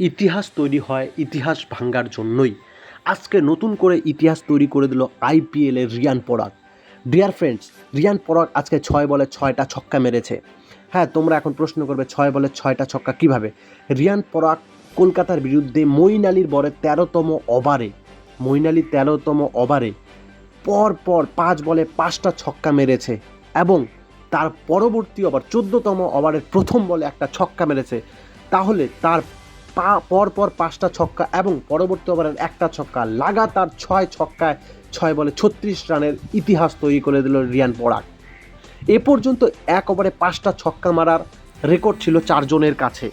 ইতিহাস তৈরি হয় ইতিহাস ভাঙ্গার জন্যই। আজকে নতুন করে ইতিহাস তৈরি করে দিল আইপিএলের রিয়ান পরাগ। ডিয়ার ফ্রেন্ডস রিয়ান পরাগ আজকে ছয় বলে ছয়টা ছক্কা মেরেছে। হ্যাঁ তোমরা এখন প্রশ্ন করবে, ছয় বলে ছয়টা ছক্কা কীভাবে? রিয়ান পরাগ কলকাতার বিরুদ্ধে মঈন আলীর বরে তেরোতম ওভারে, মঈন আলী তেরোতম ওভারে পর পর পাঁচ বলে পাঁচটা ছক্কা মেরেছে এবং তার পরবর্তী ওভার, চোদ্দতম ওভারের প্রথম বলে একটা ছক্কা মেরেছে। তাহলে তার পর পর পাঁচটা ছক্কা এবং পরবর্তী ওভারের একটা ছক্কা। লাগাতার ছয় ছক্কায় ছয় বলে ছত্রিশ রানের ইতিহাস তৈরি করে দিল রিয়ান পরাগ। এ পর্যন্ত এক ওভারে পাঁচটা ছক্কা মারার রেকর্ড ছিল চারজনের কাছে।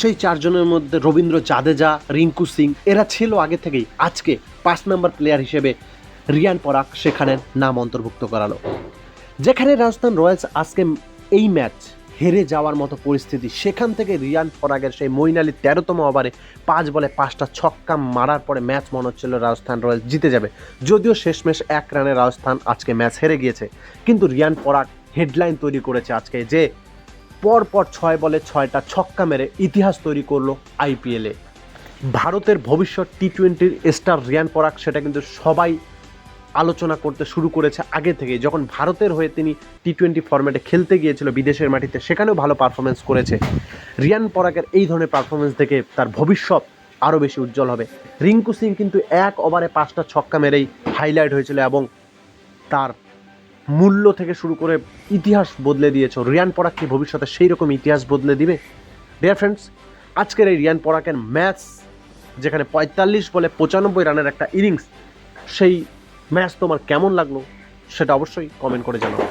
সেই চারজনের মধ্যে রবীন্দ্র জাদেজা, রিঙ্কু সিং, এরা ছিল আগে থেকেই আজকে পাঁচ নম্বর প্লেয়ার হিসেবে রিয়ান পরাগ সেখানে নাম অন্তর্ভুক্ত করালো। যেখানে রাজস্থান রয়্যালস আজকে এই ম্যাচ হেরে যাওয়ার মতো পরিস্থিতি। সেখান থেকে রিয়ান পরাগের সেই মইন আলীর তেরোতম ওভারে পাঁচ বলে পাঁচটা ছক্কা মারার পরে ম্যাচ মনে হচ্ছিল রাজস্থান রয়্যালস জিতে যাবে। যদিও শেষমেশ এক রানে রাজস্থান আজকে ম্যাচ হেরে গিয়েছে। কিন্তু রিয়ান পরাগ হেডলাইন তৈরি করেছে আজকে যে পর পর ছয় বলে ছয়টা ছক্কা মেরে ইতিহাস তৈরি করল আইপিএলে ভারতের ভবিষ্যৎ টি টোয়েন্টির স্টার রিয়ান পরাগ সেটা কিন্তু সবাই আলোচনা করতে শুরু করেছে আগে থেকে যখন ভারতের হয়ে তিনি টি টোয়েন্টি ফরম্যাটে খেলতে গিয়েছিল বিদেশের মাটিতে, সেখানেও ভালো পারফরমেন্স করেছে। রিয়ান পরাগের এই ধরনের পারফরমেন্স দেখে তার ভবিষ্যৎ আরও বেশি উজ্জ্বল হবে। রিঙ্কু সিং কিন্তু এক ওভারে পাঁচটা ছক্কা মেরেই হাইলাইট হয়েছিল এবং তার মূল্য থেকে শুরু করে ইতিহাস বদলে দিয়েছে। রিয়ান পরাগ কি ভবিষ্যতে সেই রকম ইতিহাস বদলে দিবে? ডিয়ার ফ্রেন্ডস আজকের এই রিয়ান পরাকের ম্যাচ যেখানে পঁয়তাল্লিশ বলে পঁচানব্বই রানের একটা ইনিংস সেই ম্যাচ তোমার কেমন লাগল সেটা অবশ্যই কমেন্ট করে জানাও।